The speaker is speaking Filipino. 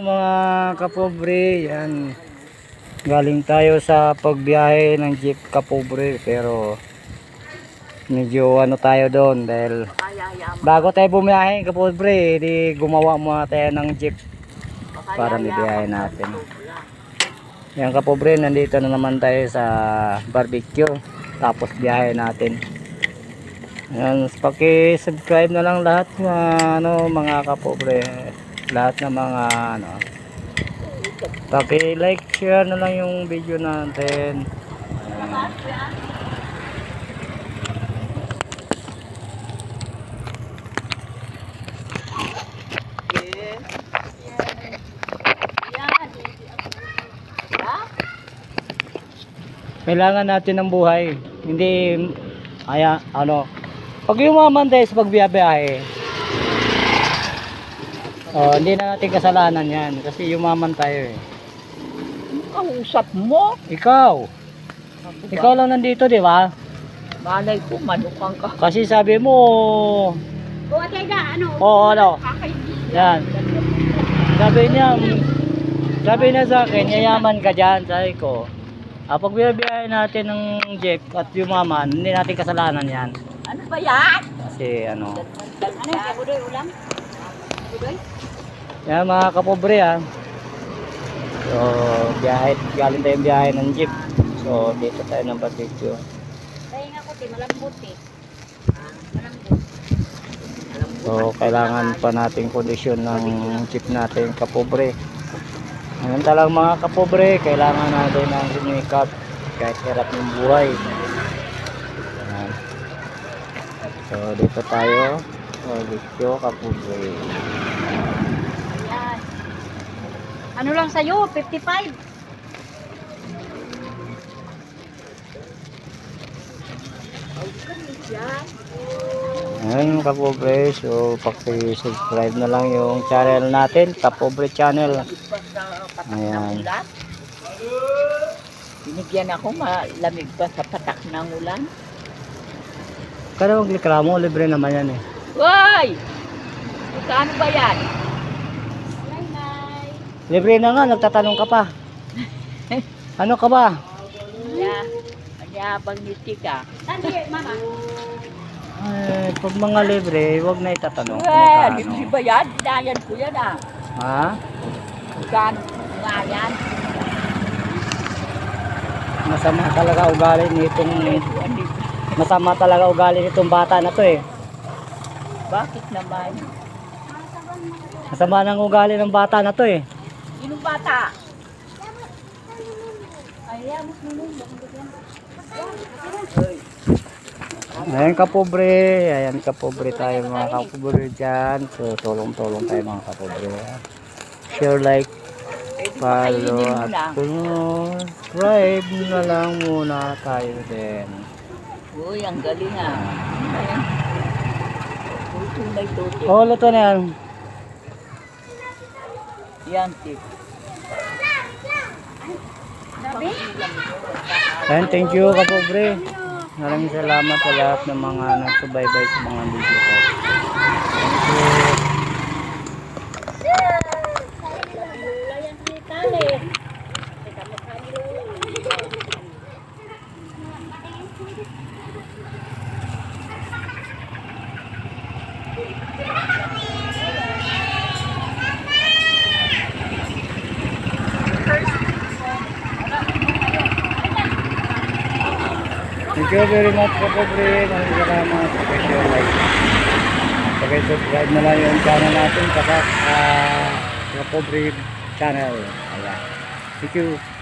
mga kapobre, yan. Galing tayo sa pagbiyahe ng jeep kapobre pero medyo ano tayo doon dahil bago tayo bumiyahe kapobre, di gumawa muna tayo ng jeep para mibiyahe natin. Yan kapobre, nandito na naman tayo sa barbecue tapos biyahe natin. Yan, paki-subscribe na lang lahat ng ano mga kapobre, lahat ng mga ano Paki-like, share na lang yung video natin. Ayan. Kailangan natin ng buhay. Hindi aya ano pag yumaman tayo sa pagbiyabiyahe oh, hindi na natin kasalanan yan kasi yumaman tayo eh Ang usap mo. ikaw ikaw lang nandito di ba Malay ko, manukang ka. kasi sabi mo O, ate na, ano? oo ano Kakaibigan. yan sabi niya sabi niya sa akin yayaman ka dyan sabi ko ah, pag biyabiyahe natin ng jeep at yumaman hindi natin kasalanan yan Ano ba yan? kasi ano Ano yung budoy ulam? Yan mga kapobre ha. So, biyahe, galing tayong biyahe ng jeep. So, dito tayo ng barbecue. Kaya nga ko, te, malambot eh. So, kailangan pa nating kondisyon ng jeep natin kapobre. Ngayon talagang mga kapobre, kailangan natin ng sumikap kahit hirap ng buhay. So, dito tayo. Barbecue kapobre. Yan. Ano lang sa'yo? 55? Ngayon kapobre, so paki-subscribe na lang yung channel natin, Kapobre Channel. Ayan. Binigyan ako malamig pa sa patak ng ulan. Kada reklamo, libre naman yan eh. Hoy! Magkano ba yan? Nay-nay. Libre na nga, nagtatanong ka pa. Ano ka ba? Kanya, kanyabang niti ka. Saan di, mama? Ay, pag mga libre, wag na itatanong Eh, magkano. libre ba yan? Dinayan ko yan ah. Ha? Magkano nga yan? Masama talaga ugali nitong masama talaga ugali nitong bata na to eh. Bakit naman? Masama ng ugali ng bata na to eh. Sinong bata? Ay, amos nunong. Ayan ayan kapobre tayo mga kapobre dyan. So tulong-tulong tayo mga kapobre. Share, like, follow at subscribe na lang muna tayo din. Uy, ang galing ah. Ayan. Uy, tunay tuti. Oh, luto na yan. Yan, tip. Ayan, thank you kapobre. Maraming salamat sa lahat ng mga nagsubaybay sa mga video ko. Thank you. Thank you very much kapobre. Maraming salamat. Pag-share, like. Pag-subscribe na lang yung channel natin. Saka uh, kapobre channel. Ayan. Thank you.